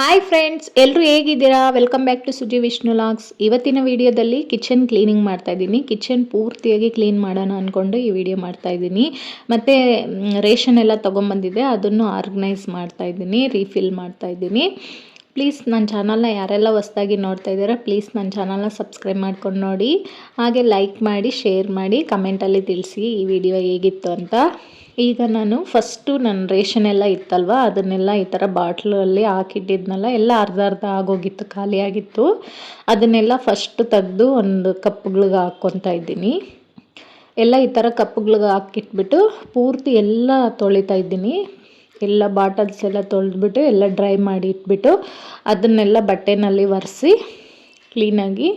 Hi friends ಎಲ್ಲರೂ ಹೇಗಿದ್ದೀರಾ? Welcome back to Suji Vishnu vlogs ಇವತ್ತಿನ ವಿಡಿಯೋದಲ್ಲಿ ಕಿಚನ್ ಕ್ಲೀನಿಂಗ್ ಮಾಡ್ತಾ ಇದ್ದೀನಿ. ಕಿಚನ್ ಪೂರ್ತಿಯಾಗಿ ಕ್ಲೀನ್ ಮಾಡೋಣ ಅಂದ್ಕೊಂಡು ಈ ವಿಡಿಯೋ ಮಾಡ್ತಾ ಇದ್ದೀನಿ. ಮತ್ತು ರೇಷನ್ ಎಲ್ಲ ತೊಗೊಂಬಂದಿದೆ. ಅದನ್ನು ಆರ್ಗನೈಸ್ ಮಾಡ್ತಾ ಇದ್ದೀನಿ ರೀಫಿಲ್ ಮಾಡ್ತಾ ಇದ್ದೀನಿ. ಪ್ಲೀಸ್ ನನ್ನ ಚಾನಲ್ನ ಯಾರೆಲ್ಲ ಹೊಸ್ದಾಗಿ ನೋಡ್ತಾ ಇದ್ದೀರಾ ಪ್ಲೀಸ್ ನನ್ನ ಚಾನಲ್ನ ಸಬ್ಸ್ಕ್ರೈಬ್ ಮಾಡ್ಕೊಂಡು ನೋಡಿ. ಹಾಗೆ ಲೈಕ್ ಮಾಡಿ ಶೇರ್ ಮಾಡಿ ಕಮೆಂಟಲ್ಲಿ ತಿಳಿಸಿ ಈ ವಿಡಿಯೋ ಹೇಗಿತ್ತು ಅಂತ. ಈಗ ನಾನು ಫಸ್ಟು ನನ್ನ ರೇಷನ್ ಎಲ್ಲ ಇತ್ತಲ್ವ? ಅದನ್ನೆಲ್ಲ ಈ ಥರ ಬಾಟ್ಲಲ್ಲಿ ಹಾಕಿಟ್ಟಿದ್ನಲ್ಲ, ಎಲ್ಲ ಅರ್ಧ ಅರ್ಧ ಆಗೋಗಿತ್ತು, ಖಾಲಿಯಾಗಿತ್ತು. ಅದನ್ನೆಲ್ಲ ಫಸ್ಟ್ ತೆಗೆದು ಒಂದು ಕಪ್ಗಳಿಗೆ ಹಾಕ್ಕೊತಾ ಇದ್ದೀನಿ. ಎಲ್ಲ ಈ ಥರ ಕಪ್ಗಳಿಗೆ ಹಾಕಿಟ್ಬಿಟ್ಟು ಪೂರ್ತಿ ಎಲ್ಲ ತೊಳಿತಾ ಇದ್ದೀನಿ. ಎಲ್ಲ ಬಾಟಲ್ಸ್ ಎಲ್ಲ ತೊಳೆದ್ಬಿಟ್ಟು ಎಲ್ಲ ಡ್ರೈ ಮಾಡಿ ಇಟ್ಬಿಟ್ಟು ಅದನ್ನೆಲ್ಲ ಬಟ್ಟೆನಲ್ಲಿ ಒರೆಸಿ ಕ್ಲೀನಾಗಿ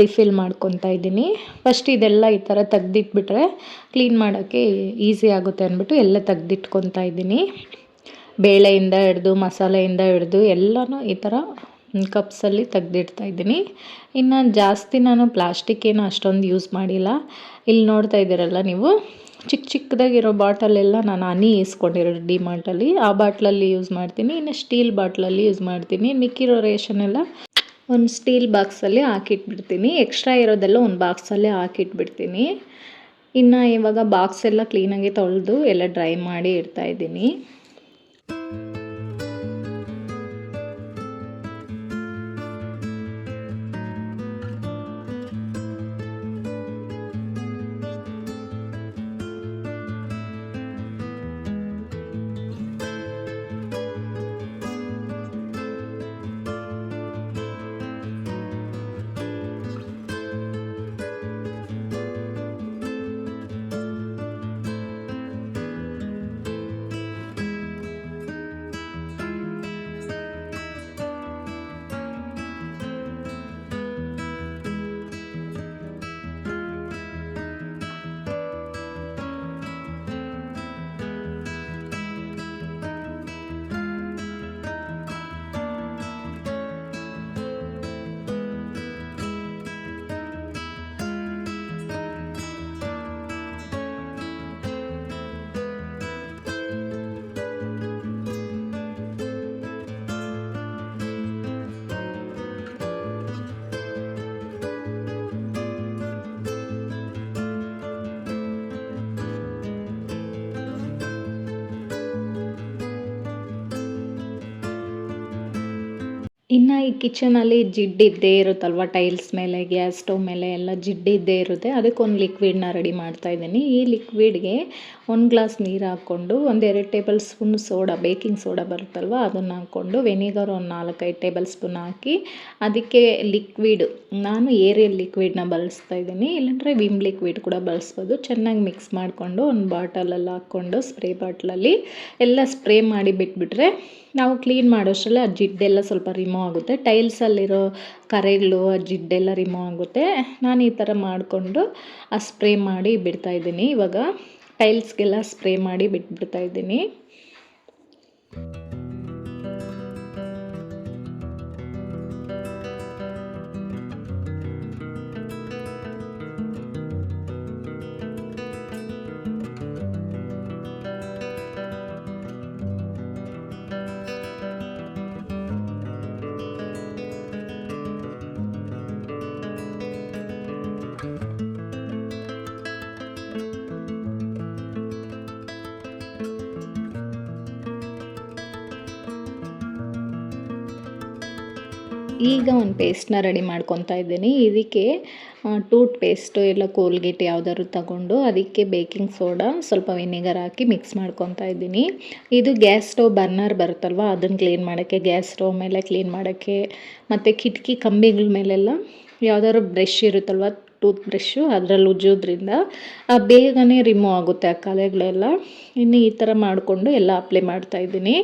ರಿಫಿಲ್ ಮಾಡ್ಕೊತಾ ಇದ್ದೀನಿ. ಫಸ್ಟ್ ಇದೆಲ್ಲ ಈ ಥರ ತೆಗ್ದಿಟ್ಬಿಟ್ರೆ ಕ್ಲೀನ್ ಮಾಡೋಕ್ಕೆ ಈಸಿ ಆಗುತ್ತೆ ಅಂದ್ಬಿಟ್ಟು ಎಲ್ಲ ತೆಗ್ದಿಟ್ಕೊತಾ ಇದ್ದೀನಿ. ಬೇಳೆಯಿಂದ ಹಿಡ್ದು, ಮಸಾಲೆಯಿಂದ ಹಿಡ್ದು ಎಲ್ಲನೂ ಈ ಥರ ಕಪ್ಸಲ್ಲಿ ತೆಗ್ದಿಡ್ತಾ ಇದ್ದೀನಿ. ಇನ್ನು ಜಾಸ್ತಿ ನಾನು ಪ್ಲಾಸ್ಟಿಕ್ ಏನು ಅಷ್ಟೊಂದು ಯೂಸ್ ಮಾಡಿಲ್ಲ. ಇಲ್ಲಿ ನೋಡ್ತಾ ಇದ್ದೀರಲ್ಲ ನೀವು, ಚಿಕ್ಕ ಚಿಕ್ಕದಾಗಿರೋ ಬಾಟಲೆಲ್ಲ ನಾನು ಹನಿ ಇಸ್ಕೊಂಡಿರೋ ಡಿಮಾರ್ಟಲ್ಲಿ ಆ ಬಾಟ್ಲಲ್ಲಿ ಯೂಸ್ ಮಾಡ್ತೀನಿ. ಇನ್ನು ಸ್ಟೀಲ್ ಬಾಟ್ಲಲ್ಲಿ ಯೂಸ್ ಮಾಡ್ತೀನಿ. ಮಿಕ್ಕಿರೋ ರೇಷನ್ ಎಲ್ಲ ಒಂದು ಸ್ಟೀಲ್ ಬಾಕ್ಸಲ್ಲಿ ಹಾಕಿಟ್ಬಿಡ್ತೀನಿ. ಎಕ್ಸ್ಟ್ರಾ ಇರೋದೆಲ್ಲ ಒಂದು ಬಾಕ್ಸಲ್ಲೇ ಹಾಕಿಟ್ಬಿಡ್ತೀನಿ. ಇನ್ನು ಇವಾಗ ಬಾಕ್ಸ್ ಎಲ್ಲ ಕ್ಲೀನಾಗಿ ತೊಳೆದು ಎಲ್ಲ ಡ್ರೈ ಮಾಡಿ ಇಡ್ತಾಯಿದ್ದೀನಿ ಇನ್ನು ಈ ಕಿಚನಲ್ಲಿ ಜಿಡ್ಡಿದ್ದೇ ಇರುತ್ತಲ್ವ ಟೈಲ್ಸ್ ಮೇಲೆ ಗ್ಯಾಸ್ ಸ್ಟವ್ ಮೇಲೆ ಎಲ್ಲ ಜಿಡ್ಡಿದ್ದೇ ಇರುತ್ತೆ. ಅದಕ್ಕೊಂದು ಲಿಕ್ವಿಡ್ನ ರೆಡಿ ಮಾಡ್ತಾ ಇದ್ದೀನಿ. ಈ ಲಿಕ್ವಿಡ್ಗೆ ಒಂದು ಗ್ಲಾಸ್ ನೀರು ಹಾಕ್ಕೊಂಡು ಒಂದೆರಡು tablespoon soda baking soda ಬರುತ್ತಲ್ವ, ಅದನ್ನು ಹಾಕ್ಕೊಂಡು ವೆನಿಗರ್ ಒಂದು ನಾಲ್ಕೈದು ಟೇಬಲ್ ಸ್ಪೂನ್ ಹಾಕಿ, ಅದಕ್ಕೆ ಲಿಕ್ವಿಡ್ ನಾನು ಏರಿಯಲ್ ಲಿಕ್ವಿಡ್ನ ಬಳಸ್ತಾ ಇದ್ದೀನಿ. ಇಲ್ಲಾಂದರೆ ವಿಮ್ ಲಿಕ್ವಿಡ್ ಕೂಡ ಬಳಸ್ಬೋದು. ಚೆನ್ನಾಗಿ ಮಿಕ್ಸ್ ಮಾಡಿಕೊಂಡು, ಒಂದು ಬಾಟಲಲ್ಲಿ ಹಾಕ್ಕೊಂಡು ಸ್ಪ್ರೇ ಬಾಟ್ಲಲ್ಲಿ ಎಲ್ಲ ಸ್ಪ್ರೇ ಮಾಡಿ ಬಿಟ್ಬಿಟ್ರೆ ನಾವು ಕ್ಲೀನ್ ಮಾಡೋಷ್ಟರಲ್ಲಿ ಆ ಜಿಡ್ಡೆಲ್ಲ ಸ್ವಲ್ಪ ರಿಮೂವ್ ಆಗುತ್ತೆ. ಟೈಲ್ಸಲ್ಲಿರೋ ಕರೆಗಳು ಆ ಜಿಡ್ಡೆಲ್ಲ ರಿಮೂವ್ ಆಗುತ್ತೆ. ನಾನು ಈ ಥರ ಮಾಡಿಕೊಂಡು ಆ ಸ್ಪ್ರೇ ಮಾಡಿ ಬಿಡ್ತಾಯಿದ್ದೀನಿ ಇವಾಗ ಟೈಲ್ಸ್ಗೆಲ್ಲ ಸ್ಪ್ರೇ ಮಾಡಿ ಬಿಟ್ಬಿಡ್ತಾ ಈಗ ಒಂದು ಪೇಸ್ಟ್ನ ರೆಡಿ ಮಾಡ್ಕೊತಾ ಇದ್ದೀನಿ. ಇದಕ್ಕೆ ಟೂತ್ ಪೇಸ್ಟು ಎಲ್ಲ ಕೋಲ್ಗೇಟ್ ಯಾವ್ದಾದ್ರು ತಗೊಂಡು ಅದಕ್ಕೆ ಬೇಕಿಂಗ್ ಸೋಡಾ ಸ್ವಲ್ಪ ವಿನೆಗರ್ ಹಾಕಿ ಮಿಕ್ಸ್ ಮಾಡ್ಕೊತಾ ಇದ್ದೀನಿ. ಇದು ಗ್ಯಾಸ್ ಸ್ಟವ್ ಬರ್ನರ್ ಬರುತ್ತಲ್ವ ಅದನ್ನು ಕ್ಲೀನ್ ಮಾಡೋಕ್ಕೆ ಗ್ಯಾಸ್ ಸ್ಟವ್ ಮೇಲೆ ಕ್ಲೀನ್ ಮಾಡೋಕ್ಕೆ, ಮತ್ತು ಕಿಟಕಿ ಕಂಬಿಗಳ ಮೇಲೆಲ್ಲ ಯಾವ್ದಾದ್ರು ಬ್ರಷ್ ಇರುತ್ತಲ್ವ ಟೂತ್ ಬ್ರಷ್ಷು ಅದರಲ್ಲಿ ಉಜ್ಜೋದ್ರಿಂದ ಬೇಗನೆ ರಿಮೂವ್ ಆಗುತ್ತೆ ಆ ಕಲೆಗಳೆಲ್ಲ. ಇನ್ನು ಈ ಥರ ಮಾಡಿಕೊಂಡು ಎಲ್ಲ ಅಪ್ಲೈ ಮಾಡ್ತಾಯಿದ್ದೀನಿ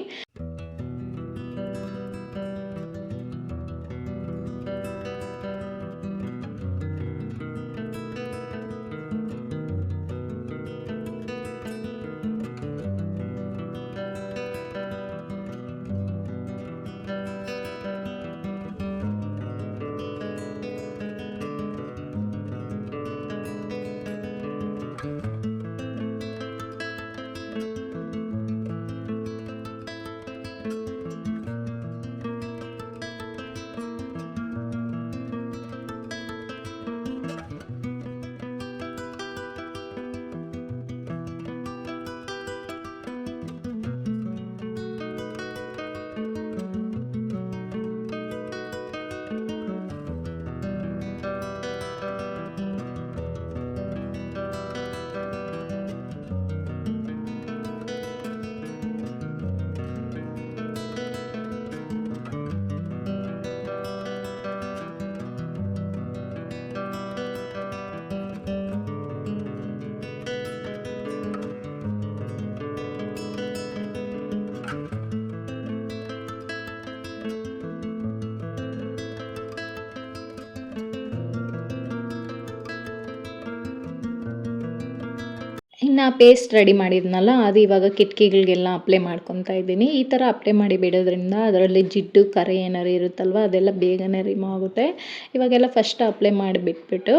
ಇನ್ನು ಪೇಸ್ಟ್ ರೆಡಿ ಮಾಡಿದ್ನಲ್ಲ, ಅದು ಇವಾಗ ಕಿಟಕಿಗಳಿಗೆಲ್ಲ ಅಪ್ಲೈ ಮಾಡ್ಕೊತಾ ಇದ್ದೀನಿ. ಈ ಥರ ಅಪ್ಲೈ ಮಾಡಿ ಬಿಡೋದ್ರಿಂದ ಅದರಲ್ಲಿ ಜಿಡ್ಡು, ಕರೆ ಏನಾರು ಇರುತ್ತಲ್ವ, ಅದೆಲ್ಲ ಬೇಗನೆ ರಿಮೂವ್ ಆಗುತ್ತೆ. ಇವಾಗೆಲ್ಲ ಫಸ್ಟ್ ಅಪ್ಲೈ ಮಾಡಿಬಿಟ್ಬಿಟ್ಟು,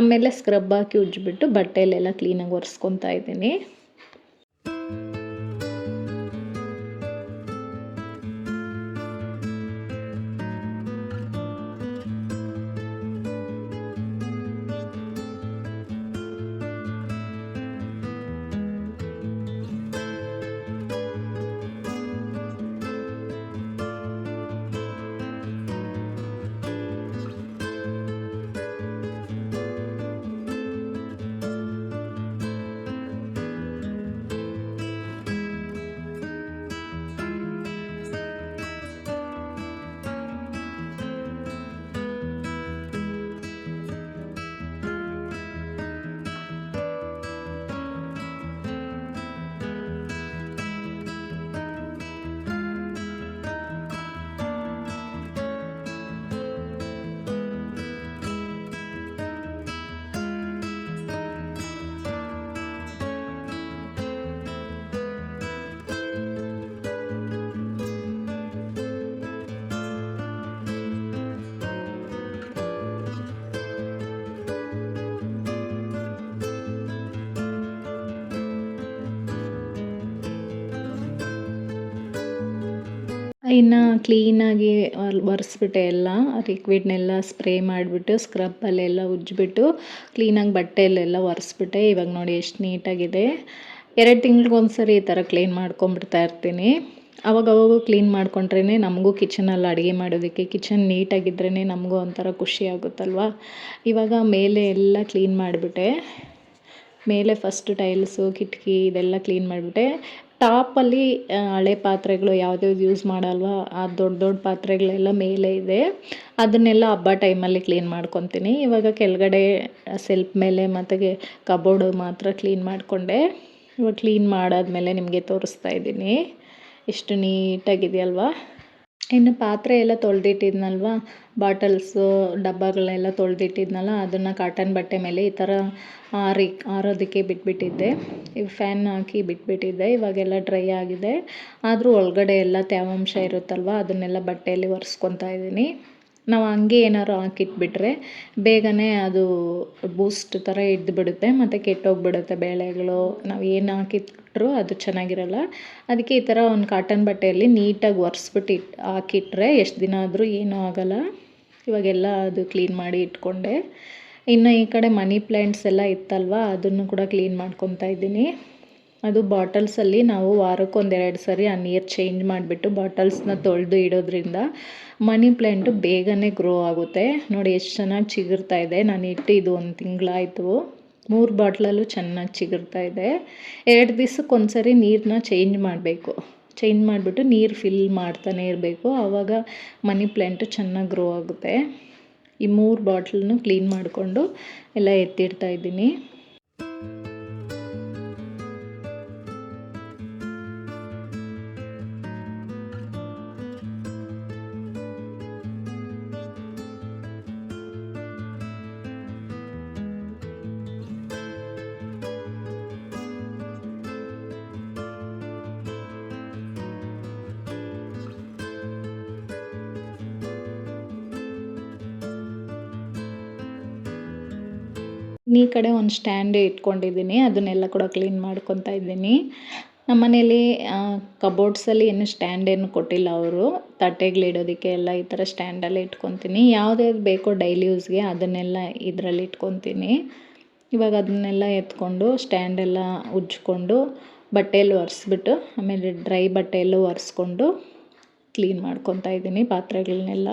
ಆಮೇಲೆ ಸ್ಕ್ರಬ್ ಹಾಕಿ ಉಜ್ಜಿಬಿಟ್ಟು ಬಟ್ಟೆಯಲ್ಲೆಲ್ಲ ಕ್ಲೀನಾಗಿ ಒರೆಸ್ಕೊತಾ ಇದ್ದೀನಿ. ಇನ್ನು ಕ್ಲೀನಾಗಿ ಒರೆಸ್ಬಿಟ್ಟೆ ಎಲ್ಲ ಲಿಕ್ವಿಡ್ನೆಲ್ಲ ಸ್ಪ್ರೇ ಮಾಡಿಬಿಟ್ಟು ಸ್ಕ್ರಬ್ಬಲ್ಲೆಲ್ಲ ಉಜ್ಜಿಬಿಟ್ಟು ಕ್ಲೀನಾಗಿ ಬಟ್ಟೆಯಲ್ಲೆಲ್ಲ ಒರೆಸ್ಬಿಟ್ಟೆ. ಇವಾಗ ನೋಡಿ ಎಷ್ಟು ನೀಟಾಗಿದೆ. ಎರಡು ತಿಂಗಳಿಗೊಂದ್ಸರಿ ಈ ಥರ ಕ್ಲೀನ್ ಮಾಡ್ಕೊಂಬಿಡ್ತಾ ಇರ್ತೀನಿ. ಅವಾಗವಾಗ ಕ್ಲೀನ್ ಮಾಡಿಕೊಂಡ್ರೇ ನಮಗೂ ಕಿಚನಲ್ಲಿ ಅಡುಗೆ ಮಾಡೋದಕ್ಕೆ ಕಿಚನ್ ನೀಟಾಗಿದ್ರೇ ನಮಗೂ ಒಂಥರ ಖುಷಿ ಆಗುತ್ತಲ್ವ? ಇವಾಗ ಮೇಲೆ ಎಲ್ಲ ಕ್ಲೀನ್ ಮಾಡಿಬಿಟ್ಟೆ. ಮೇಲೆ ಫಸ್ಟ್ ಟೈಲ್ಸು ಕಿಟಕಿ ಇದೆಲ್ಲ ಕ್ಲೀನ್ ಮಾಡಿಬಿಟ್ಟೆ. ಟಾಪಲ್ಲಿ ಹಳೆ ಪಾತ್ರೆಗಳು ಯಾವ್ದ್ಯಾವ್ದು ಯೂಸ್ ಮಾಡಲ್ವ, ಆ ದೊಡ್ಡ ದೊಡ್ಡ ಪಾತ್ರೆಗಳೆಲ್ಲ ಮೇಲೆ ಇದೆ. ಅದನ್ನೆಲ್ಲ ಹಬ್ಬ ಟೈಮಲ್ಲಿ ಕ್ಲೀನ್ ಮಾಡ್ಕೊತೀನಿ. ಇವಾಗ ಕೆಳಗಡೆ ಸೆಲ್ಫ್ ಮೇಲೆ ಮತ್ತು ಕಬೋರ್ಡು ಮಾತ್ರ ಕ್ಲೀನ್ ಮಾಡಿಕೊಂಡೆ. ಇವಾಗ ಕ್ಲೀನ್ ಮಾಡಾದ್ಮೇಲೆ ನಿಮಗೆ ತೋರಿಸ್ತಾ ಇದ್ದೀನಿ. ಎಷ್ಟು ನೀಟಾಗಿದೆಯಲ್ವಾ ಇನ್ನು ಪಾತ್ರೆ ಎಲ್ಲ ತೊಳೆದಿಟ್ಟಿದ್ನಲ್ವ? ಬಾಟಲ್ಸು, ಡಬ್ಬಗಳೆಲ್ಲ ತೊಳೆದಿಟ್ಟಿದ್ನಲ್ಲ, ಅದನ್ನು ಕಾಟನ್ ಬಟ್ಟೆ ಮೇಲೆ ಈ ಥರ ಆರಿ, ಆರೋದಕ್ಕೆ ಬಿಟ್ಬಿಟ್ಟಿದ್ದೆ. ಈ ಫ್ಯಾನ್ ಹಾಕಿ ಬಿಟ್ಬಿಟ್ಟಿದ್ದೆ. ಇವಾಗೆಲ್ಲ ಡ್ರೈ ಆಗಿದೆ. ಆದರೂ ಒಳಗಡೆ ಎಲ್ಲ ತೇವಾಂಶ ಇರುತ್ತಲ್ವ, ಅದನ್ನೆಲ್ಲ ಬಟ್ಟೆಯಲ್ಲಿ ಒರೆಸ್ಕೊತಾ ಇದ್ದೀನಿ. ನಾವು ಹಂಗೆ ಏನಾದ್ರು ಹಾಕಿಟ್ಬಿಟ್ರೆ ಬೇಗನೆ ಅದು ಬೂಸ್ಟ್ ಥರ ಎದ್ದು ಬಿಡುತ್ತೆ ಮತ್ತು ಕೆಟ್ಟೋಗ್ಬಿಡುತ್ತೆ ಬೇಳೆಗಳು. ನಾವು ಏನು ಹಾಕಿಟ್ರು ಅದು ಚೆನ್ನಾಗಿರಲ್ಲ. ಅದಕ್ಕೆ ಈ ಥರ ಒಂದು ಕಾಟನ್ ಬಟ್ಟೆಯಲ್ಲಿ ನೀಟಾಗಿ ಒರೆಸ್ಬಿಟ್ಟು ಇಟ್, ಹಾಕಿಟ್ರೆ ಎಷ್ಟು ದಿನ ಆದರೂ ಏನೂ ಆಗೋಲ್ಲ. ಇವಾಗೆಲ್ಲ ಅದು ಕ್ಲೀನ್ ಮಾಡಿ ಇಟ್ಕೊಂಡೆ. ಇನ್ನು ಈ ಕಡೆ ಮನಿ ಪ್ಲ್ಯಾಂಟ್ಸ್ ಎಲ್ಲ ಇತ್ತಲ್ವ, ಅದನ್ನು ಕೂಡ ಕ್ಲೀನ್ ಮಾಡ್ಕೊತಾ ಇದ್ದೀನಿ. ಅದು ಬಾಟಲ್ಸಲ್ಲಿ ನಾವು ವಾರಕ್ಕೊಂದೆರಡು ಸರಿ ಆ ನೀರು ಚೇಂಜ್ ಮಾಡಿಬಿಟ್ಟು ಬಾಟಲ್ಸ್ನ ತೊಳೆದು ಇಡೋದ್ರಿಂದ ಮನಿ ಪ್ಲ್ಯಾಂಟು ಬೇಗನೆ ಗ್ರೋ ಆಗುತ್ತೆ. ನೋಡಿ ಎಷ್ಟು ಚೆನ್ನಾಗಿ ಚಿಗುರ್ತಾ ಇದೆ. ನಾನು ಇಟ್ಟು ಇದು ಒಂದು ತಿಂಗಳಾಯಿತು. ಮೂರು ಬಾಟ್ಲಲ್ಲೂ ಚೆನ್ನಾಗಿ ಚಿಗುರ್ತಾ ಇದೆ. ಎರಡು ದಿವ್ಸಕ್ಕೆ ಒಂದ್ಸರಿ ನೀರನ್ನ ಚೇಂಜ್ ಮಾಡಬೇಕು. ಚೇಂಜ್ ಮಾಡಿಬಿಟ್ಟು ನೀರು ಫಿಲ್ ಮಾಡ್ತಾನೆ ಇರಬೇಕು. ಆವಾಗ ಮನಿ ಪ್ಲ್ಯಾಂಟು ಚೆನ್ನಾಗಿ ಗ್ರೋ ಆಗುತ್ತೆ. ಈ ಮೂರು ಬಾಟ್ಲನ್ನು ಕ್ಲೀನ್ ಮಾಡಿಕೊಂಡು ಎಲ್ಲ ಎತ್ತಿಡ್ತಾ ಇದ್ದೀನಿ. ಈ ಕಡೆ ಒಂದು ಸ್ಟ್ಯಾಂಡ್ ಇಟ್ಕೊಂಡಿದ್ದೀನಿ, ಅದನ್ನೆಲ್ಲ ಕೂಡ ಕ್ಲೀನ್ ಮಾಡ್ಕೊತಾ ಇದ್ದೀನಿ. ನಮ್ಮ ಮನೇಲಿ ಕಬೋರ್ಡ್ಸಲ್ಲಿ ಏನು ಸ್ಟ್ಯಾಂಡ್ ಏನು ಕೊಟ್ಟಿಲ್ಲ ಅವರು. ತಟ್ಟೆಗಳಿಡೋದಕ್ಕೆ ಎಲ್ಲ ಈ ಥರ ಸ್ಟ್ಯಾಂಡಲ್ಲಿ ಇಟ್ಕೊತೀನಿ. ಯಾವ್ದ್ಯಾವ್ದು ಬೇಕೋ ಡೈಲಿ ಯೂಸ್ಗೆ ಅದನ್ನೆಲ್ಲ ಇದರಲ್ಲಿ ಇಟ್ಕೊತೀನಿ. ಇವಾಗ ಅದನ್ನೆಲ್ಲ ಎತ್ಕೊಂಡು ಸ್ಟ್ಯಾಂಡೆಲ್ಲ ಉಜ್ಜಿಕೊಂಡು ಬಟ್ಟೆಯಲ್ಲಿ ಒರೆಸ್ಬಿಟ್ಟು, ಆಮೇಲೆ ಡ್ರೈ ಬಟ್ಟೆಯಲ್ಲೂ ಒರೆಸ್ಕೊಂಡು ಕ್ಲೀನ್ ಮಾಡ್ಕೊತಾ ಇದ್ದೀನಿ ಪಾತ್ರೆಗಳನ್ನೆಲ್ಲ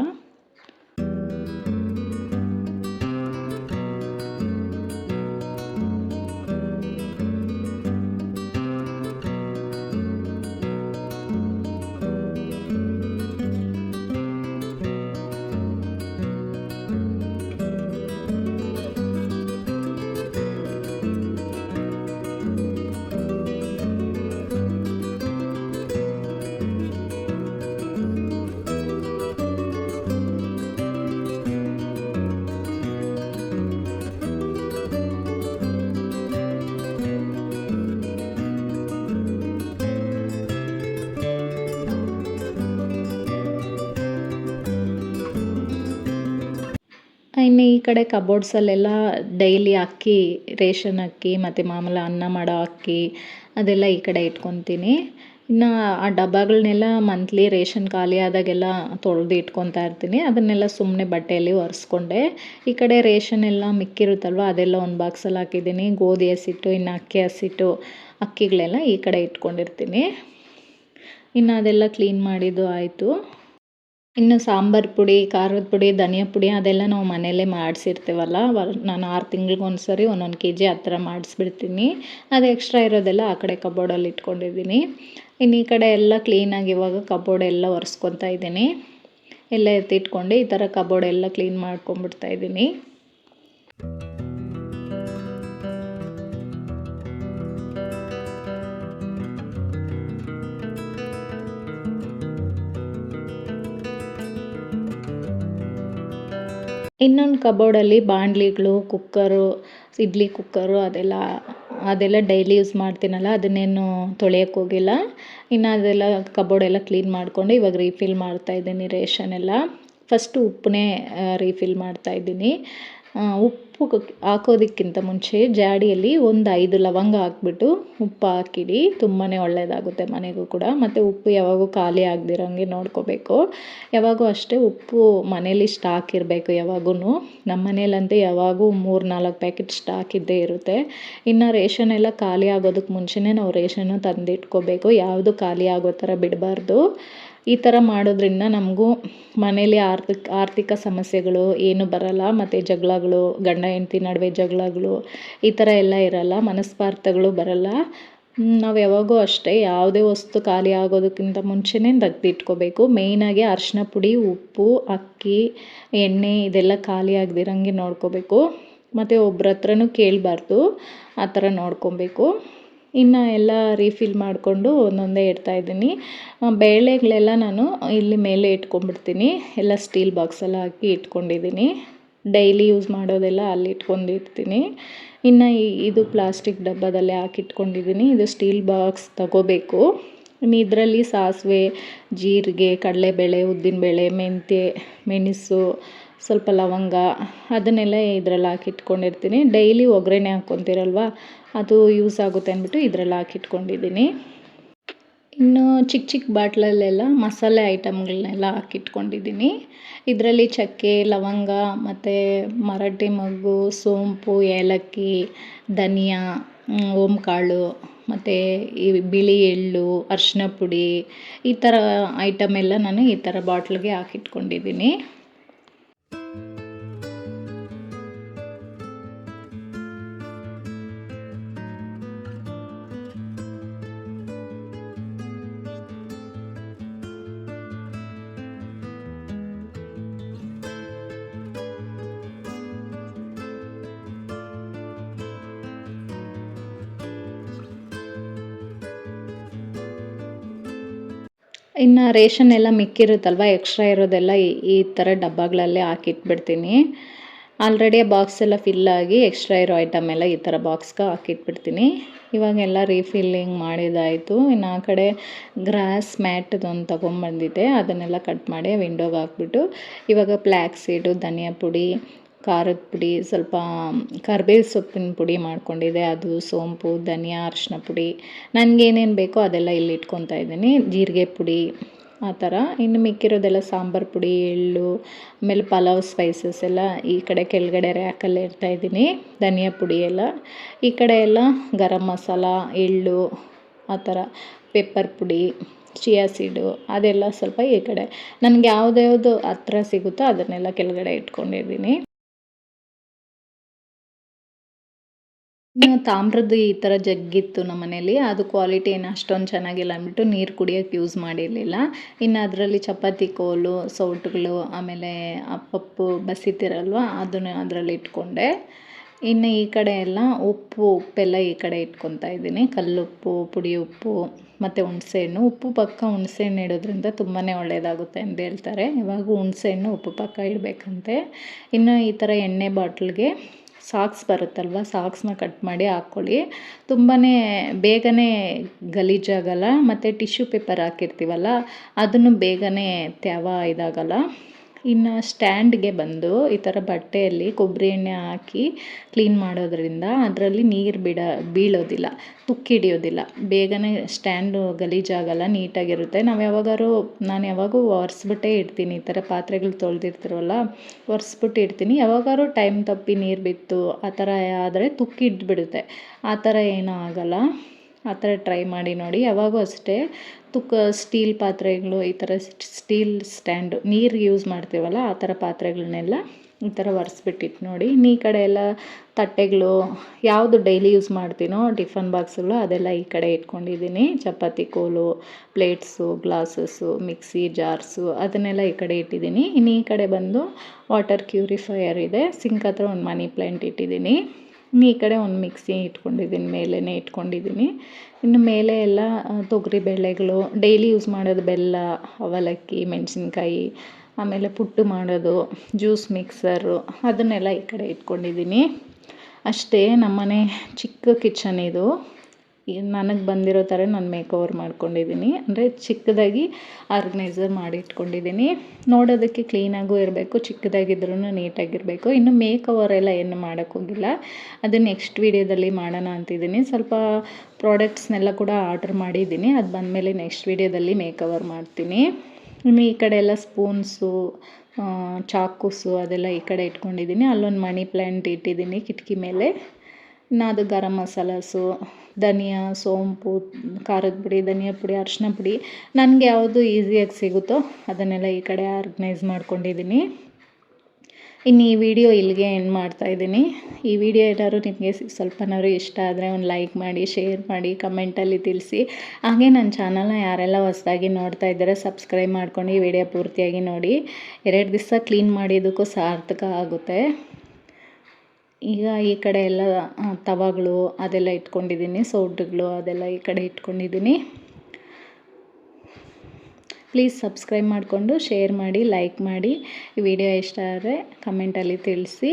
ಕಡೆ ಕಬೋರ್ಡ್ಸಲ್ಲೆಲ್ಲ ಡೈಲಿ ಅಕ್ಕಿ, ರೇಷನ್ ಅಕ್ಕಿ, ಮತ್ತು ಮಾಮೂಲು ಅನ್ನ ಮಾಡೋ ಅಕ್ಕಿ ಅದೆಲ್ಲ ಈ ಕಡೆ ಇಟ್ಕೊತೀನಿ. ಇನ್ನು ಆ ಡಬ್ಬಗಳನ್ನೆಲ್ಲ ಮಂತ್ಲಿ ರೇಷನ್ ಖಾಲಿ ಆದಾಗೆಲ್ಲ ತೊಳೆದು ಇಟ್ಕೊತಾ ಇರ್ತೀನಿ. ಅದನ್ನೆಲ್ಲ ಸುಮ್ಮನೆ ಬಟ್ಟೆಯಲ್ಲಿ ಒರೆಸ್ಕೊಂಡೆ. ಈ ಕಡೆ ರೇಷನ್ ಎಲ್ಲ ಮಿಕ್ಕಿರುತ್ತಲ್ವ, ಅದೆಲ್ಲ ಒಂದು ಬಾಕ್ಸಲ್ಲಿ ಹಾಕಿದ್ದೀನಿ. ಗೋಧಿ ಹಸಿಟ್ಟು, ಇನ್ನು ಅಕ್ಕಿ ಹಸಿಟ್ಟು, ಅಕ್ಕಿಗಳೆಲ್ಲ ಈ ಕಡೆ ಇಟ್ಕೊಂಡಿರ್ತೀನಿ. ಇನ್ನು ಅದೆಲ್ಲ ಕ್ಲೀನ್ ಮಾಡಿದ್ದು ಆಯಿತು. ಇನ್ನು ಸಾಂಬಾರು ಪುಡಿ, ಖಾರದ ಪುಡಿ, ಧನಿಯಾ ಪುಡಿ ಅದೆಲ್ಲ ನಾವು ಮನೆಯಲ್ಲೇ ಮಾಡಿಸಿರ್ತೀವಲ್ಲ. ನಾನು ಆರು ತಿಂಗ್ಳಿಗೆ ಸರಿ ಒಂದೊಂದು ಕೆ ಜಿ ಆ ಥರ ಮಾಡಿಸ್ಬಿಡ್ತೀನಿ. ಅದು ಎಕ್ಸ್ಟ್ರಾ ಇರೋದೆಲ್ಲ ಆ ಕಡೆ ಕಬೋರ್ಡಲ್ಲಿ ಇಟ್ಕೊಂಡಿದ್ದೀನಿ. ಇನ್ನು ಈ ಕಡೆ ಎಲ್ಲ ಕ್ಲೀನಾಗಿ ಇವಾಗ ಕಬೋರ್ಡ್ ಎಲ್ಲ ಒರೆಸ್ಕೊತಾ ಇದ್ದೀನಿ. ಎಲ್ಲ ಎತ್ತಿಟ್ಕೊಂಡು ಈ ಥರ ಕಬೋರ್ಡ್ ಎಲ್ಲ ಕ್ಲೀನ್ ಮಾಡ್ಕೊಂಬಿಡ್ತಾ ಇದ್ದೀನಿ. ಇನ್ನೊಂದು ಕಬೋರ್ಡಲ್ಲಿ ಬಾಂಡ್ಲಿಗಳು, ಕುಕ್ಕರು, ಇಡ್ಲಿ ಕುಕ್ಕರು ಅದೆಲ್ಲ ಅದೆಲ್ಲ ಡೈಲಿ ಯೂಸ್ ಮಾಡ್ತೀನಲ್ಲ, ಅದನ್ನೇನು ತೊಳೆಯೋಕ್ಕೆ ಹೋಗಿಲ್ಲ. ಇನ್ನು ಅದೆಲ್ಲ ಕಬೋರ್ಡೆಲ್ಲ ಕ್ಲೀನ್ ಮಾಡಿಕೊಂಡು ಇವಾಗ ರೀಫಿಲ್ ಮಾಡ್ತಾಯಿದ್ದೀನಿ ರೇಷನ್ ಎಲ್ಲ. ಫಸ್ಟು ಉಪ್ಪನ್ನೇ ರೀಫಿಲ್ ಮಾಡ್ತಾಯಿದ್ದೀನಿ ಉಪ್ಪು ಹಾಕೋದಕ್ಕಿಂತ ಮುಂಚೆ ಜಾಡಿಯಲ್ಲಿ ಒಂದು ಐದು ಲವಂಗ ಹಾಕ್ಬಿಟ್ಟು ಉಪ್ಪು ಹಾಕಿಡಿ. ತುಂಬಾ ಒಳ್ಳೆಯದಾಗುತ್ತೆ ಮನೆಗೂ ಕೂಡ. ಮತ್ತು ಉಪ್ಪು ಯಾವಾಗೂ ಖಾಲಿ ಆಗದಿರೋಂಗೆ ನೋಡ್ಕೋಬೇಕು. ಯಾವಾಗೂ ಅಷ್ಟೇ ಉಪ್ಪು ಮನೇಲಿ ಸ್ಟಾಕ್ ಇರಬೇಕು ಯಾವಾಗೂ ನಮ್ಮ ಮನೇಲಂತೂ ಯಾವಾಗೂ ಮೂರು ನಾಲ್ಕು ಪ್ಯಾಕೆಟ್ ಸ್ಟಾಕ್ ಇದ್ದೇ ಇರುತ್ತೆ. ಇನ್ನು ರೇಷನ್ ಎಲ್ಲ ಖಾಲಿ ಆಗೋದಕ್ಕೆ ಮುಂಚೆನೇ ನಾವು ರೇಷನ್ನು ತಂದಿಟ್ಕೋಬೇಕು. ಯಾವುದು ಖಾಲಿ ಆಗೋ ಥರ ಬಿಡಬಾರ್ದು. ಈ ಥರ ಮಾಡೋದ್ರಿಂದ ನಮಗೂ ಮನೇಲಿ ಆರ್ಥಿಕ ಆರ್ಥಿಕ ಸಮಸ್ಯೆಗಳು ಏನು ಬರಲ್ಲ, ಮತ್ತು ಜಗಳಗಳು, ಗಂಡ ಹೆಂಡತಿ ನಡುವೆ ಜಗಳಗಳು ಈ ಥರ ಎಲ್ಲ ಇರಲ್ಲ, ಮನಸ್ಪಾರ್ಥಗಳು ಬರಲ್ಲ. ನಾವು ಯಾವಾಗೂ ಅಷ್ಟೇ ಯಾವುದೇ ವಸ್ತು ಖಾಲಿ ಆಗೋದಕ್ಕಿಂತ ಮುಂಚೆನೇ ತೆಗ್ದಿಟ್ಕೋಬೇಕು ಮೇಯ್ನಾಗಿ ಅರಿಶಿನ ಪುಡಿ, ಉಪ್ಪು, ಅಕ್ಕಿ, ಎಣ್ಣೆ ಇದೆಲ್ಲ ಖಾಲಿ ಆಗದಿರಂಗೆ ನೋಡ್ಕೋಬೇಕು. ಮತ್ತು ಒಬ್ರ ಹತ್ರನೂ ಕೇಳಬಾರ್ದು, ಆ ಥರ ನೋಡ್ಕೊಬೇಕು. ಇನ್ನು ಎಲ್ಲ ರೀಫಿಲ್ ಮಾಡಿಕೊಂಡು ಒಂದೊಂದೇ ಇಡ್ತಾಯಿದ್ದೀನಿ ಬೇಳೆಗಳೆಲ್ಲ ನಾನು ಇಲ್ಲಿ ಮೇಲೆ ಇಟ್ಕೊಂಡ್ಬಿಡ್ತೀನಿ. ಎಲ್ಲ ಸ್ಟೀಲ್ ಬಾಕ್ಸಲ್ಲಿ ಹಾಕಿ ಇಟ್ಕೊಂಡಿದ್ದೀನಿ. ಡೈಲಿ ಯೂಸ್ ಮಾಡೋದೆಲ್ಲ ಅಲ್ಲಿ ಇಟ್ಕೊಂಡಿರ್ತೀನಿ ಇನ್ನು ಇದು ಪ್ಲಾಸ್ಟಿಕ್ ಡಬ್ಬದಲ್ಲಿ ಹಾಕಿ ಇಟ್ಕೊಂಡಿದ್ದೀನಿ. ಇದು ಸ್ಟೀಲ್ ಬಾಕ್ಸ್ ತಗೋಬೇಕು. ಇನ್ನು ಇದರಲ್ಲಿ ಸಾಸಿವೆ, ಜೀರಿಗೆ, ಕಡಲೆಬೇಳೆ, ಉದ್ದಿನಬೇಳೆ, ಮೆಂತ್ಯ, ಮೆಣಸು, ಸ್ವಲ್ಪ ಲವಂಗ, ಅದನ್ನೆಲ್ಲ ಇದರಲ್ಲಿ ಹಾಕಿಟ್ಕೊಂಡಿರ್ತೀನಿ ಡೈಲಿ ಒಗ್ಗರಣೆ ಹಾಕ್ಕೊತೀರಲ್ವ? ಅದು ಯೂಸ್ ಆಗುತ್ತೆ ಅಂದ್ಬಿಟ್ಟು ಇದರಲ್ಲಿ ಹಾಕಿಟ್ಕೊಂಡಿದ್ದೀನಿ. ಇನ್ನು ಚಿಕ್ಕ ಚಿಕ್ಕ ಬಾಟ್ಲಲ್ಲೆಲ್ಲ ಮಸಾಲೆ ಐಟಮ್ಗಳನ್ನೆಲ್ಲ ಹಾಕಿಟ್ಕೊಂಡಿದ್ದೀನಿ. ಇದರಲ್ಲಿ ಚಕ್ಕೆ, ಲವಂಗ, ಮತ್ತು ಮರಾಠಿ ಮಗ್ಗು, ಸೋಂಪು, ಏಲಕ್ಕಿ, ಧನಿಯಾ ಓಂಕಾಳು, ಮತ್ತು ಈ ಬಿಳಿ ಎಳ್ಳು ಅರಿಶಿನ ಪುಡಿ ಈ ಥರ ಐಟಮ್ ಎಲ್ಲ ನಾನು ಈ ಥರ ಬಾಟ್ಲಿಗೆ ಹಾಕಿಟ್ಕೊಂಡಿದ್ದೀನಿ. ಇನ್ನು ರೇಷನ್ ಎಲ್ಲ ಮಿಕ್ಕಿರುತ್ತಲ್ವ ಎಕ್ಸ್ಟ್ರಾ ಇರೋದೆಲ್ಲ ಈ ಥರ ಡಬ್ಬಗಳಲ್ಲೇ ಹಾಕಿಟ್ಬಿಡ್ತೀನಿ. ಆಲ್ರೆಡಿ ಆ ಬಾಕ್ಸ್ ಎಲ್ಲ ಆಗಿ ಎಕ್ಸ್ಟ್ರಾ ಇರೋ ಐಟಮ್ ಎಲ್ಲ ಈ ಥರ ಬಾಕ್ಸ್ಗೆ ಹಾಕಿಟ್ಬಿಡ್ತೀನಿ. ಇವಾಗೆಲ್ಲ ರೀಫಿಲ್ಲಿಂಗ್ ಮಾಡಿದಾಯಿತು. ಇನ್ನು ಆ ಕಡೆ ಗ್ರಾಸ್ ಮ್ಯಾಟ್ದೊಂದು ತೊಗೊಂಬಂದಿದ್ದೆ ಅದನ್ನೆಲ್ಲ ಕಟ್ ಮಾಡಿ ವಿಂಡೋಗೆ ಹಾಕ್ಬಿಟ್ಟು ಇವಾಗ ಪ್ಲ್ಯಾಕ್ ಸೀಡು ಧನಿಯಾ ಪುಡಿ ಖಾರದ ಪುಡಿ, ಸ್ವಲ್ಪ ಕರ್ಬೇವು ಸೊಪ್ಪಿನ ಪುಡಿ ಮಾಡ್ಕೊಂಡಿದ್ದೆ. ಅದು ಸೋಂಪು, ಧನಿಯಾ ಅರಿಶಿನ ಪುಡಿ. ನನಗೇನೇನು ಬೇಕೋ ಅದೆಲ್ಲ ಇಲ್ಲಿ ಇಟ್ಕೊತಾ ಇದ್ದೀನಿ. ಜೀರಿಗೆ ಪುಡಿ, ಆ ಥರ. ಇನ್ನು ಮಿಕ್ಕಿರೋದೆಲ್ಲ ಸಾಂಬಾರು ಪುಡಿ, ಎಳ್ಳು, ಆಮೇಲೆ ಪಲಾವ್ ಸ್ಪೈಸಸ್ ಎಲ್ಲ ಈ ಕಡೆ ಕೆಳಗಡೆ ರ್ಯಾಕಲ್ಲಿ ಇಡ್ತಾಯಿದ್ದೀನಿ ಧನಿಯಾ ಪುಡಿ ಎಲ್ಲ. ಈ ಕಡೆ ಎಲ್ಲ ಗರಂ ಮಸಾಲ, ಎಳ್ಳು, ಆ ಥರ. ಪೆಪ್ಪರ್ ಪುಡಿ, ಚಿಯಾ ಸೀಡು, ಅದೆಲ್ಲ ಸ್ವಲ್ಪ ಈ ಕಡೆ. ನನಗೆ ಯಾವುದ್ಯಾವುದು ಹತ್ರ ಸಿಗುತ್ತೋ ಅದನ್ನೆಲ್ಲ ಕೆಳಗಡೆ ಇಟ್ಕೊಂಡಿದ್ದೀನಿ. ಇನ್ನು ತಾಮ್ರದ್ದು ಈ ಥರ ಜಗ್ಗಿತ್ತು ನಮ್ಮ ಮನೇಲಿ, ಅದು ಕ್ವಾಲಿಟಿ ಏನು ಅಷ್ಟೊಂದು ಚೆನ್ನಾಗಿಲ್ಲ ಅಂದ್ಬಿಟ್ಟು ನೀರು ಕುಡಿಯೋಕ್ಕೆ ಯೂಸ್ ಮಾಡಿರಲಿಲ್ಲ. ಇನ್ನು ಅದರಲ್ಲಿ ಚಪಾತಿ, ಕೋಲು, ಸೌಟುಗಳು, ಆಮೇಲೆ ಪಪ್ಪು ಬಸಿತಿರಲ್ವ ಅದನ್ನು ಅದರಲ್ಲಿ ಇಟ್ಕೊಂಡೆ. ಇನ್ನು ಈ ಕಡೆ ಎಲ್ಲ ಉಪ್ಪು, ಉಪ್ಪೆಲ್ಲ ಈ ಕಡೆ ಇಟ್ಕೊತಾ ಇದ್ದೀನಿ. ಕಲ್ಲುಪ್ಪು, ಪುಡಿ ಉಪ್ಪು, ಮತ್ತು ಹುಣಸೆಹಣ್ಣು. ಉಪ್ಪು ಪಕ್ಕ ಹುಣಸೆಹಣ್ಣು ಇಡೋದ್ರಿಂದ ತುಂಬಾ ಒಳ್ಳೆಯದಾಗುತ್ತೆ ಅಂತ ಹೇಳ್ತಾರೆ. ಇವಾಗ ಹುಣಸೆಹಣ್ಣು ಉಪ್ಪು ಪಕ್ಕ ಇಡಬೇಕಂತೆ. ಇನ್ನು ಈ ಥರ ಎಣ್ಣೆ ಬಾಟ್ಲಿಗೆ ಸಾಕ್ಸ್ ಬರುತ್ತಲ್ವ, ಸಾಕ್ಸ್ನ ಕಟ್ ಮಾಡಿ ಹಾಕ್ಕೊಳ್ಳಿ. ತುಂಬಾ ಬೇಗನೆ ಗಲೀಜಾಗಲ್ಲ ಮತ್ತು ಟಿಶ್ಯೂ ಪೇಪರ್ ಹಾಕಿರ್ತೀವಲ್ಲ, ಅದನ್ನು ಬೇಗನೆ ತ್ಯಾವ ಇದಾಗಲ್ಲ. ಇನ್ನು ಸ್ಟ್ಯಾಂಡ್ಗೆ ಬಂದು ಈ ಥರ ಬಟ್ಟೆಯಲ್ಲಿ ಕೊಬ್ಬರಿ ಎಣ್ಣೆ ಹಾಕಿ ಕ್ಲೀನ್ ಮಾಡೋದ್ರಿಂದ ಅದರಲ್ಲಿ ನೀರು ಬಿಡ, ಬೀಳೋದಿಲ್ಲ, ತುಕ್ಕು ಹಿಡಿಯೋದಿಲ್ಲ. ಬೇಗನೆ ಸ್ಟ್ಯಾಂಡು ಗಲೀಜಾಗಲ್ಲ ನೀಟಾಗಿರುತ್ತೆ. ನಾವು ಯಾವಾಗಾದ್ರು ನಾನು ಯಾವಾಗೂ ಒರೆಸ್ಬಿಟ್ಟೇ ಇಡ್ತೀನಿ. ಈ ಥರ ಪಾತ್ರೆಗಳು ತೊಳೆದಿರ್ತೀವಲ್ಲ ಒರೆಸ್ಬಿಟ್ಟು ಇಡ್ತೀನಿ. ಯಾವಾಗಾರು ಟೈಮ್ ತಪ್ಪಿ ನೀರು ಬಿತ್ತು, ಆ ಥರ ಆದರೆ ತುಕ್ಕಿಡ್ಬಿಡುತ್ತೆ ಆ ಥರ ಏನೂ ಆಗೋಲ್ಲ. ಆ ಥರ ಟ್ರೈ ಮಾಡಿ ನೋಡಿ. ಯಾವಾಗೂ ಅಷ್ಟೇ ತುಕ್ಕ ಸ್ಟೀಲ್ ಪಾತ್ರೆಗಳು ಈ ಥರ ಸ್ಟೀಲ್ ಸ್ಟ್ಯಾಂಡು ನೀರು ಯೂಸ್ ಮಾಡ್ತೀವಲ್ಲ, ಆ ಥರ ಪಾತ್ರೆಗಳನ್ನೆಲ್ಲ ಈ ಥರ ಒರೆಸ್ಬಿಟ್ಟಿತ್ತು ನೋಡಿ. ನೀ ಕಡೆ ಎಲ್ಲ ತಟ್ಟೆಗಳು ಯಾವುದು ಡೈಲಿ ಯೂಸ್ ಮಾಡ್ತೀನೋ ಟಿಫನ್ ಬಾಕ್ಸ್ಗಳು ಅದೆಲ್ಲ ಈ ಕಡೆ ಇಟ್ಕೊಂಡಿದ್ದೀನಿ. ಚಪಾತಿ, ಕೋಲು, ಪ್ಲೇಟ್ಸು, ಗ್ಲಾಸಸ್ಸು, ಮಿಕ್ಸಿ, ಜಾರ್ಸು ಅದನ್ನೆಲ್ಲ ಈ ಕಡೆ ಇಟ್ಟಿದ್ದೀನಿ. ಇನ್ನು ಈ ಕಡೆ ಬಂದು ವಾಟರ್ ಕ್ಯೂರಿಫೈಯರ್ ಇದೆ. ಸಿಂಕ್ ಹತ್ರ ಒಂದು ಮನಿ ಪ್ಲ್ಯಾಂಟ್ ಇಟ್ಟಿದ್ದೀನಿ. ಈ ಕಡೆ ಒಂದು ಮಿಕ್ಸಿ ಇಟ್ಕೊಂಡಿದ್ದೀನಿ ಮೇಲೇ ಇಟ್ಕೊಂಡಿದ್ದೀನಿ ಇನ್ನು ಮೇಲೆ ಎಲ್ಲ ತೊಗರಿ ಬೇಳೆಗಳು ಡೈಲಿ ಯೂಸ್ ಮಾಡೋದು ಬೆಲ್ಲ, ಅವಲಕ್ಕಿ, ಮೆಣಸಿನ್ಕಾಯಿ, ಆಮೇಲೆ ಪುಟ್ಟು ಮಾಡೋದು ಜ್ಯೂಸ್ ಮಿಕ್ಸರು ಅದನ್ನೆಲ್ಲ ಈ ಕಡೆ ಇಟ್ಕೊಂಡಿದ್ದೀನಿ ಅಷ್ಟೇ ನಮ್ಮನೆ ಚಿಕ್ಕ ಕಿಚನ್ ಇದು. ನನಗೆ ಬಂದಿರೋ ಥರ ನಾನು ಮೇಕ್ ಓವರ್ ಮಾಡ್ಕೊಂಡಿದ್ದೀನಿ ಅಂದರೆ ಚಿಕ್ಕದಾಗಿ ಆರ್ಗನೈಸರ್ ಮಾಡಿ ಇಟ್ಕೊಂಡಿದ್ದೀನಿ ನೋಡೋದಕ್ಕೆ ಕ್ಲೀನಾಗೂ ಇರಬೇಕು ಚಿಕ್ಕದಾಗಿದ್ರೂ ನೀಟಾಗಿರಬೇಕು ಇನ್ನು ಮೇಕ್ ಓವರ್ ಎಲ್ಲ ಏನು ಮಾಡೋಕ್ಕೋಗಿಲ್ಲ ಅದು ನೆಕ್ಸ್ಟ್ ವೀಡಿಯೋದಲ್ಲಿ ಮಾಡೋಣ ಅಂತಿದ್ದೀನಿ ಸ್ವಲ್ಪ ಪ್ರಾಡಕ್ಟ್ಸ್ನೆಲ್ಲ ಕೂಡ ಆರ್ಡ್ರ್ ಮಾಡಿದ್ದೀನಿ ಅದು ಬಂದಮೇಲೆ ನೆಕ್ಸ್ಟ್ ವೀಡಿಯೋದಲ್ಲಿ ಮೇಕ್ ಓವರ್ ಮಾಡ್ತೀನಿ. ಇನ್ನು ಈ ಕಡೆ ಎಲ್ಲ ಸ್ಪೂನ್ಸು ಚಾಕುಸು ಅದೆಲ್ಲ ಈ ಕಡೆ ಇಟ್ಕೊಂಡಿದ್ದೀನಿ ಅಲ್ಲೊಂದು ಮನಿ ಪ್ಲ್ಯಾಂಟ್ ಇಟ್ಟಿದ್ದೀನಿ ಕಿಟಕಿ ಮೇಲೆ. ಇನ್ನು ಅದು ಗರಂ ಮಸಾಲಾಸು ಧನಿಯಾ, ಸೋಂಪು, ಖಾರದ ಪುಡಿ, ಧನಿಯಾ ಪುಡಿ, ಅರಿಶಿನ ಪುಡಿ, ನನಗೆ ಯಾವುದು ಈಸಿಯಾಗಿ ಸಿಗುತ್ತೋ ಅದನ್ನೆಲ್ಲ ಈ ಕಡೆ ಆರ್ಗನೈಸ್ ಮಾಡ್ಕೊಂಡಿದ್ದೀನಿ ಇನ್ನು ಈ ವಿಡಿಯೋ ಇಲ್ಲಿಗೆ ಎಂಡ್ ಮಾಡ್ತಾಯಿದ್ದೀನಿ ಈ ವಿಡಿಯೋ ಏನಾದ್ರು ನಿಮಗೆ ಸ್ವಲ್ಪನಾದ್ರು ಇಷ್ಟ ಆದರೆ ಒಂದು ಲೈಕ್ ಮಾಡಿ ಶೇರ್ ಮಾಡಿ ಕಮೆಂಟಲ್ಲಿ ತಿಳಿಸಿ. ಹಾಗೆ ನನ್ನ ಚಾನಲ್ನ ಯಾರೆಲ್ಲ ಹೊಸದಾಗಿ ನೋಡ್ತಾ ಇದ್ದಾರೆ ಸಬ್ಸ್ಕ್ರೈಬ್ ಮಾಡ್ಕೊಂಡು ಈ ವಿಡಿಯೋ ಪೂರ್ತಿಯಾಗಿ ನೋಡಿ. ಎರಡು ದಿವಸ ಕ್ಲೀನ್ ಮಾಡಿದ್ದಕ್ಕೂ ಸಾರ್ಥಕ ಆಗುತ್ತೆ. ಈಗ ಈ ಕಡೆ ಎಲ್ಲ ತವಾಗಳು ಅದೆಲ್ಲ ಇಟ್ಕೊಂಡಿದ್ದೀನಿ, ಸೌಟುಗಳು ಅದೆಲ್ಲ ಈ ಕಡೆ ಇಟ್ಕೊಂಡಿದ್ದೀನಿ. ಪ್ಲೀಸ್ ಸಬ್ಸ್ಕ್ರೈಬ್ ಮಾಡಿಕೊಂಡು ಶೇರ್ ಮಾಡಿ ಲೈಕ್ ಮಾಡಿ. ಈ ವಿಡಿಯೋ ಇಷ್ಟ ಆದರೆ ಕಮೆಂಟಲ್ಲಿ ತಿಳಿಸಿ.